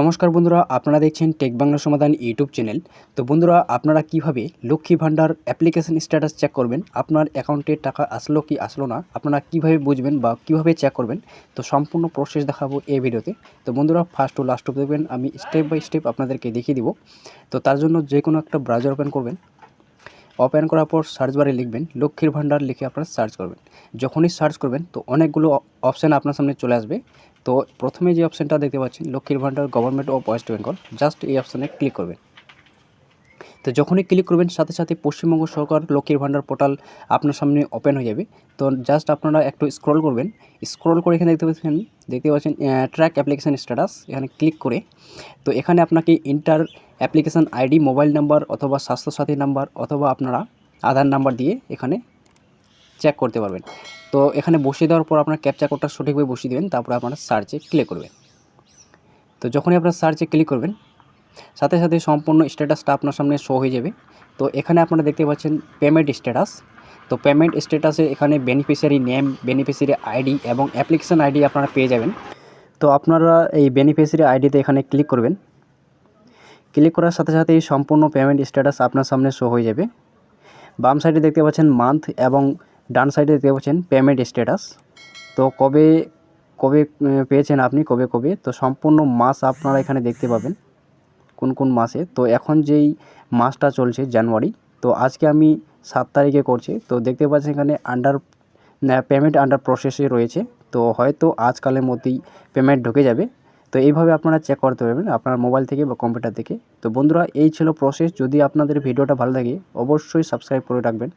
নমস্কার বন্ধুরা, আপনারা দেখছেন টেক বাংলা সমাধান ইউটিউব চ্যানেল। তো বন্ধুরা, আপনারা কীভাবে Lakshmi Bhandar application status check করবেন? আপনার অ্যাকাউন্টে টাকা আসলো কি আসলো না? আপনারা কীভাবে বুঝবেন বা কীভাবে চেক করবেন? তো সম্পূর্ণ প্রসেস দেখাবো এই ভিডিওতে। তো বন্ধুরা ফার্স্ট ও লাস্ট অফ দেখবেন, আমি স্টেপ বাই স্টেপ আপনাদেরকে দেখিয়ে দিব। তো তার জন্য যে কোনো একটা ব্রাউজার ওপেন করবেন। ওপেন করার পর সার্চ বারে লিখবেন, লক্ষ্মীর ভান্ডার লিখে আপনারা সার্চ করবেন। যখনই সার্চ করবেন, তো অনেকগুলো অপশান আপনার সামনে চলে আসবে। তো প্রথমে যে অপশানটা দেখতে পাচ্ছেন, লক্ষ্মীর ভান্ডার government of West Bengal just এই অপশানে ক্লিক করবেন। তো যখনই ক্লিক করবেন, সাথে সাথে পশ্চিমবঙ্গ সরকার লক্ষ্মীর ভাণ্ডার পোর্টাল আপনার সামনে ওপেন হয়ে যাবে। তো জাস্ট আপনারা একটু স্ক্রল করবেন। স্ক্রল করে এখানে দেখতে পাচ্ছেন দেখতে পাচ্ছেন ট্র্যাক অ্যাপ্লিকেশান স্ট্যাটাস এখানে ক্লিক করে। তো এখানে আপনাকে enter application ID mobile number অথবা স্বাস্থ্যসাথী নাম্বার অথবা আপনারা আধার নাম্বার দিয়ে এখানে চেক করতে পারবেন। তো এখানে বসিয়ে দেওয়ার পর আপনার ক্যাপচা কোডটা সঠিকভাবে বসিয়ে দেবেন, তারপরে আপনারা সার্চে ক্লিক করবেন। তো যখনই আপনারা সার্চে ক্লিক করবেন সাথে সাথে সম্পূর্ণ স্ট্যাটাসটা আপনার সামনে শো হয়ে যাবে। তো এখানে আপনারা দেখতে পাচ্ছেন পেমেন্ট স্ট্যাটাস তো পেমেন্ট স্ট্যাটাসে এখানে বেনিফিশিয়ারি নেম বেনিফিশিয়ারি আইডি এবং অ্যাপ্লিকেশান আইডি আপনারা পেয়ে যাবেন। তো আপনারা এই বেনিফিশিয়ারি আইডিতে এখানে ক্লিক করবেন। ক্লিক করার সাথে সাথেই সম্পূর্ণ পেমেন্ট স্ট্যাটাস আপনার সামনে শো হয়ে যাবে। বাম সাইডে দেখতে পাচ্ছেন মান্থ এবং ডান সাইডে দেখতে পাচ্ছেন পেমেন্ট স্ট্যাটাস তো কবে কবে পেয়েছেন আপনি? কবে কবে? তো সম্পূর্ণ মাস আপনারা এখানে দেখতে পাবেন। কোন কোন মাসে। তো এখন যেই মাসটা চলছে জানুয়ারি, তো আজকে আমি সাত তারিখে করছি। তো দেখতে পাচ্ছি এখানে আন্ডার পেমেন্ট আন্ডার প্রসেসে রয়েছে। তো হয়তো আজকালের মধ্যেই পেমেন্ট ঢুকে যাবে। তো এইভাবে আপনারা চেক করতে পারবেন আপনার মোবাইল থেকে বা কম্পিউটার থেকে। তো বন্ধুরা, এই ছিল প্রসেস যদি আপনাদের ভিডিওটা ভালো লাগে, অবশ্যই সাবস্ক্রাইব করে রাখবেন।